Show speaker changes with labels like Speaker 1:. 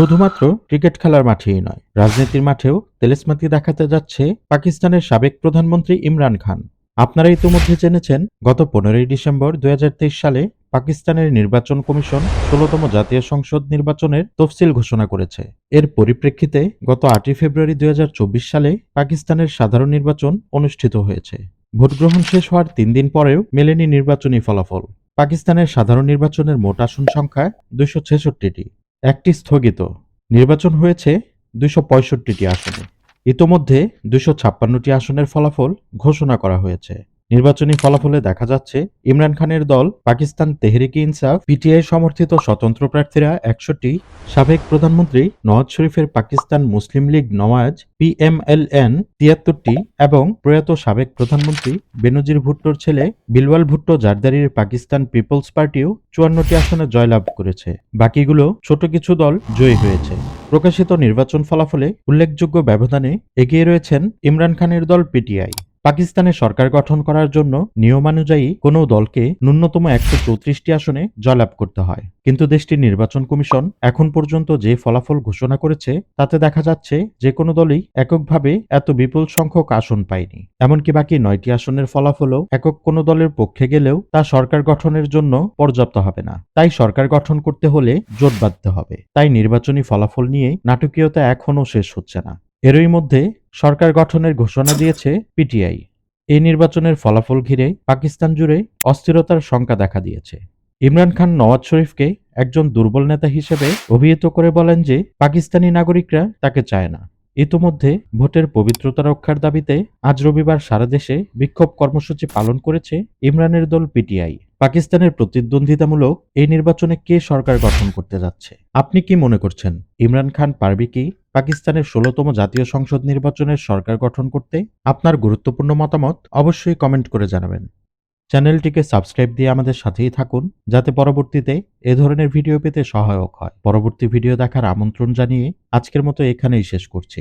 Speaker 1: শুধুমাত্র ক্রিকেট খেলার মাঠেই নয়, রাজনীতির মাঠেও তেলেসমাতি দেখাতে যাচ্ছে পাকিস্তানের সাবেক প্রধানমন্ত্রী ইমরান খান। আপনারা ইতিমধ্যে জেনেছেন, গত পনেরোই ডিসেম্বর দুই হাজার তেইশ সালে পাকিস্তানের নির্বাচন কমিশন ষোলতম জাতীয় সংসদ নির্বাচনের তফসিল ঘোষণা করেছে। এর পরিপ্রেক্ষিতে গত আটই ফেব্রুয়ারি দুই হাজার চব্বিশ সালে পাকিস্তানের সাধারণ নির্বাচন অনুষ্ঠিত হয়েছে। ভোটগ্রহণ শেষ হওয়ার তিন দিন পরেও মেলেনি নির্বাচনী ফলাফল। পাকিস্তানের সাধারণ নির্বাচনের মোট আসন সংখ্যা দুইশো ছেষট্টিটি। একটি স্থগিত। নির্বাচন হয়েছে দুইশো পঁয়ষট্টিটি আসনে। ইতোমধ্যে দুশো ছাপ্পান্নটি আসনের ফলাফল ঘোষণা করা হয়েছে। নির্বাচনী ফলাফলে দেখা যাচ্ছে, ইমরান খানের দল পাকিস্তান তেহরিকি ইনসাফ, পিটিআই সমর্থিত স্বতন্ত্র প্রার্থীরা একশোটি। সাবেক প্রধানমন্ত্রী নওয়াজ শরীফের পাকিস্তান মুসলিম লীগ নওয়াজ, পিএমএলএন তিয়াত্তরটি এবং প্রয়াত সাবেক প্রধানমন্ত্রী বেনজির ভুট্টোর ছেলে বিলওয়াল ভুট্টো জারদারির পাকিস্তান পিপলস পার্টিও চুয়ান্নটি আসনে জয়লাভ করেছে। বাকিগুলো ছোট কিছু দল জয়ী হয়েছে। প্রকাশিত নির্বাচন ফলাফলে উল্লেখযোগ্য ব্যবধানে এগিয়ে রয়েছেন ইমরান খানের দল পিটিআই। পাকিস্তানে সরকার গঠন করার জন্য নিয়মানুযায়ী কোনো দলকে ন্যূনতম একশো চৌত্রিশটি আসনে জয়লাভ করতে হয়। কিন্তু দেশটির নির্বাচন কমিশন এখন পর্যন্ত যে ফলাফল ঘোষণা করেছে, তাতে দেখা যাচ্ছে যে কোনো দলই এককভাবে এত বিপুল সংখ্যক আসন পায়নি। এমনকি বাকি নয়টি আসনের ফলাফলও একক কোনো দলের পক্ষে গেলেও তা সরকার গঠনের জন্য পর্যাপ্ত হবে না। তাই সরকার গঠন করতে হলে জোট বাঁধতে হবে। তাই নির্বাচনী ফলাফল নিয়ে নাটকীয়তা এখনও শেষ হচ্ছে না। এরই মধ্যে সরকার গঠনের ঘোষণা দিয়েছে পিটিআই। এই নির্বাচনের ফলাফল ঘিরে পাকিস্তান জুড়ে অস্থিরতার শঙ্কা দেখা দিয়েছে। ইমরান খান নওয়াজ শরীফকে একজন দুর্বল নেতা হিসেবে অভিহিত করে বলেন যে, পাকিস্তানি নাগরিকরা তাকে চায় না। ইতোমধ্যে ভোটের পবিত্রতা রক্ষার দাবিতে আজ রবিবার সারা দেশে বিক্ষোভ কর্মসূচি পালন করেছে ইমরানের দল পিটিআই। পাকিস্তানের প্রতিদ্বন্দ্বিতামূলক এই নির্বাচনে কে সরকার গঠন করতে যাচ্ছে? আপনি কি মনে করছেন? ইমরান খান পারবে কি? পাকিস্তানের ষোলতম জাতীয় সংসদ নির্বাচনের সরকার গঠন করতে আপনার গুরুত্বপূর্ণ মতামত অবশ্যই কমেন্ট করে জানাবেন। চ্যানেলটিকে সাবস্ক্রাইব দিয়ে আমাদের সাথেই থাকুন, যাতে পরবর্তীতে এ ধরনের ভিডিও পেতে সহায়ক হয়। পরবর্তী ভিডিও দেখার আমন্ত্রণ জানিয়ে আজকের মতো এখানেই শেষ করছি।